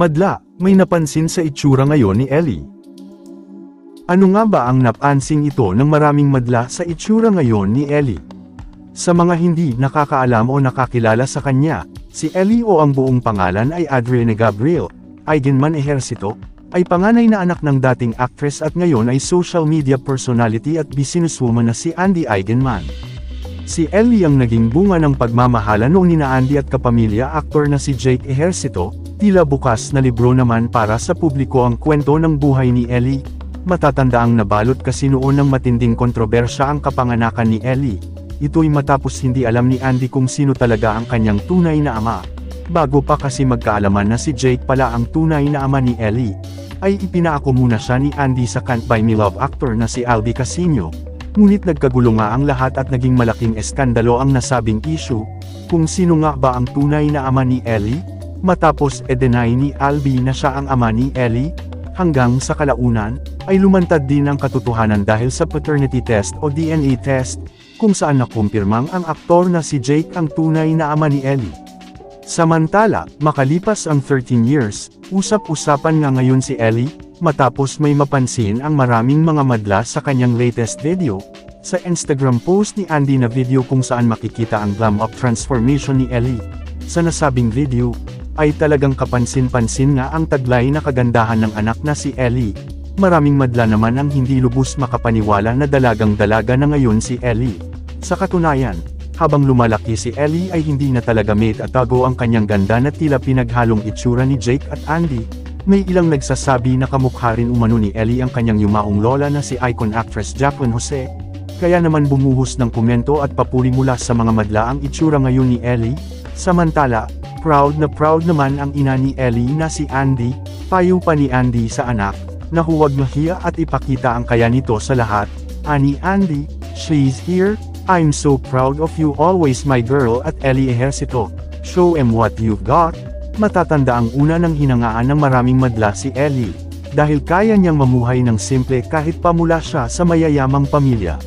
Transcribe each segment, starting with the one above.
Madla, may napansin sa itsura ngayon ni Ellie. Ano nga ba ang napansing ito ng maraming madla sa itsura ngayon ni Ellie? Sa mga hindi nakakaalam o nakakilala sa kanya, si Ellie o ang buong pangalan ay Adrienne Gabriel, Eigenman Ejercito, ay panganay na anak ng dating actress at ngayon ay social media personality at businesswoman na si Andy Eigenman. Si Ellie ang naging bunga ng pagmamahala noong nina Andy at kapamilya aktor na si Jake Ejercito, tila bukas na libro naman para sa publiko ang kwento ng buhay ni Ellie. Matatanda ang nabalot kasi noon ng matinding kontrobersya ang kapanganakan ni Ellie. Ito'y matapos hindi alam ni Andy kung sino talaga ang kanyang tunay na ama. Bago pa kasi magkaalaman na si Jake pala ang tunay na ama ni Ellie, ay ipinaako muna siya ni Andy sa Can't Buy Me Love actor na si Albi Casino. Ngunit nagkagulo nga ang lahat at naging malaking eskandalo ang nasabing issue, kung sino nga ba ang tunay na ama ni Ellie? Matapos e-deny ni Albi na siya ang ama ni Ellie, hanggang sa kalaunan, ay lumantad din ang katotohanan dahil sa paternity test o DNA test, kung saan nakumpirmang ang aktor na si Jake ang tunay na ama ni Ellie. Samantala, makalipas ang 13 years, usap-usapan nga ngayon si Ellie, matapos may mapansin ang maraming mga madla sa kanyang latest video. Sa Instagram post ni Andy na video kung saan makikita ang glam up transformation ni Ellie. Sa nasabing video, ay talagang kapansin-pansin nga ang taglay na kagandahan ng anak na si Ellie. Maraming madla naman ang hindi lubos makapaniwala na dalagang-dalaga na ngayon si Ellie. Sa katunayan, habang lumalaki si Ellie ay hindi na talaga made at tago ang kanyang ganda na tila pinaghalong itsura ni Jake at Andy. May ilang nagsasabi na kamukha rin umano ni Ellie ang kanyang yumaong lola na si icon actress Jacqueline Jose. Kaya naman bumuhos ng komento at papuri mula sa mga madla ang itsura ngayon ni Ellie. Samantala, proud na proud naman ang ina ni Ellie na si Andy, payo pa ni Andy sa anak, na huwag mahiya at ipakita ang kaya nito sa lahat. Ani Andy, she's here, I'm so proud of you always my girl at Ellie Ejercito. Show em what you've got. Matatanda ang una ng hinangaan ng maraming madla si Ellie. Dahil kaya niyang mamuhay ng simple kahit pamula siya sa mayayamang pamilya.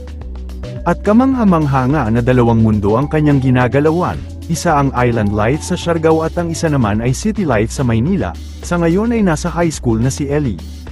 At kamangha-mangha nga na dalawang mundo ang kanyang ginagalawan, isa ang island life sa Siargao at ang isa naman ay city life sa Maynila, sa ngayon ay nasa high school na si Ellie.